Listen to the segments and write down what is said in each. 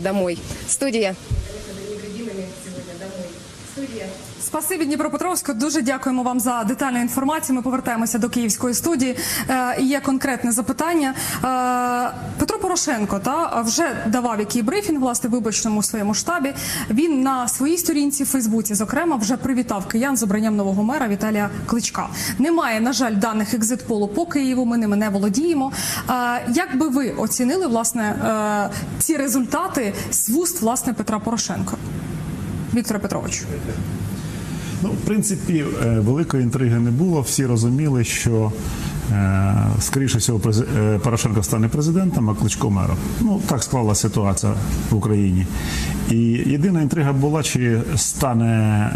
Домой. Студія. Спасибі Дніпропетровську. Дуже дякуємо вам за детальну інформацію. Ми повертаємося до київської студії. Е, і є конкретне запитання. Е, Петро Порошенко та вже давав який брифінг власне виборчному своєму штабі. Він на своїй сторінці в Фейсбуці, зокрема, вже привітав киян з обранням нового мера Віталія Кличка. Немає, на жаль, даних екзитполу по Києву. Ми ними не володіємо. Е, як би ви оцінили власне ці результати з вуст власне Петра Порошенка? Віктора Петровичу. Ну, в принципі, е, великої інтриги не було. Всі розуміли, що е, скоріше всього е, Порошенко стане президентом, а Кличко мером. Ну так склалася ситуація в Україні. І єдина інтрига була, чи стане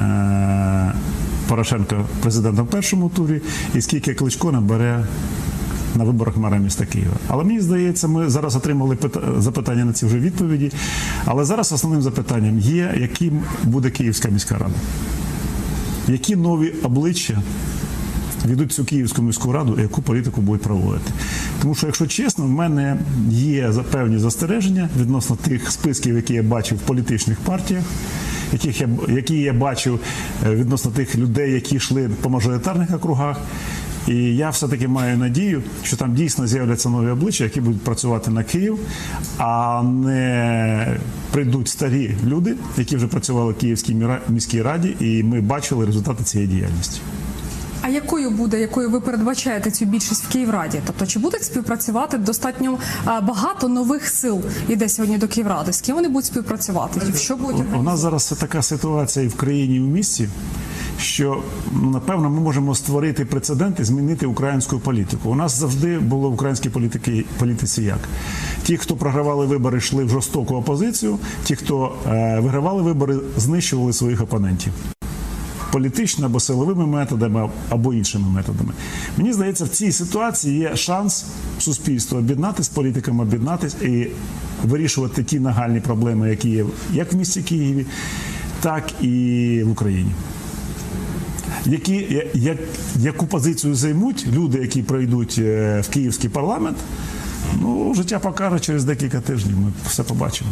Порошенко президентом в першому турі, і скільки Кличко набере. На виборах мера міста Києва. Але мені здається, ми зараз отримали пита- запитання на ці вже відповіді. Але зараз основним запитанням є, яким буде Київська міська рада які нові обличчя ведуть цю Київську міську раду яку політику будуть проводити. Тому що, якщо чесно, в мене є певні застереження відносно тих списків, які я бачив в політичних партіях. Яких я, які я бачив е, відносно тих людей, які йшли по мажоритарних округах. І я все-таки маю надію, що там дійсно з'являться нові обличчя, які будуть працювати на Київ, а не прийдуть старі люди, які вже працювали в Київській міській раді, і ми бачили результати цієї діяльності. А якою буде, якою ви передбачаєте цю більшість в Київраді? Тобто, чи будуть співпрацювати достатньо багато нових сил іде сьогодні до Київради? З ким вони будуть співпрацювати? Що будуть У нас зараз така ситуація і в країні, і в місті, що ну, напевно ми можемо створити прецедент і змінити українську політику. У нас завжди було в українській політики, політиці як ті, хто програвали вибори, йшли в жорстоку опозицію, ті, хто е, вигравали вибори, знищували своїх опонентів. Політично або силовими методами, або іншими методами. Мені здається, в цій ситуації є шанс суспільства об'єднатися, політикам об'єднатися і вирішувати ті нагальні проблеми, які є як в місті Києві, так і в Україні. Які, як, яку позицію займуть люди, які пройдуть е, в київський парламент, ну, життя покаже через декілька тижнів. Ми все побачимо.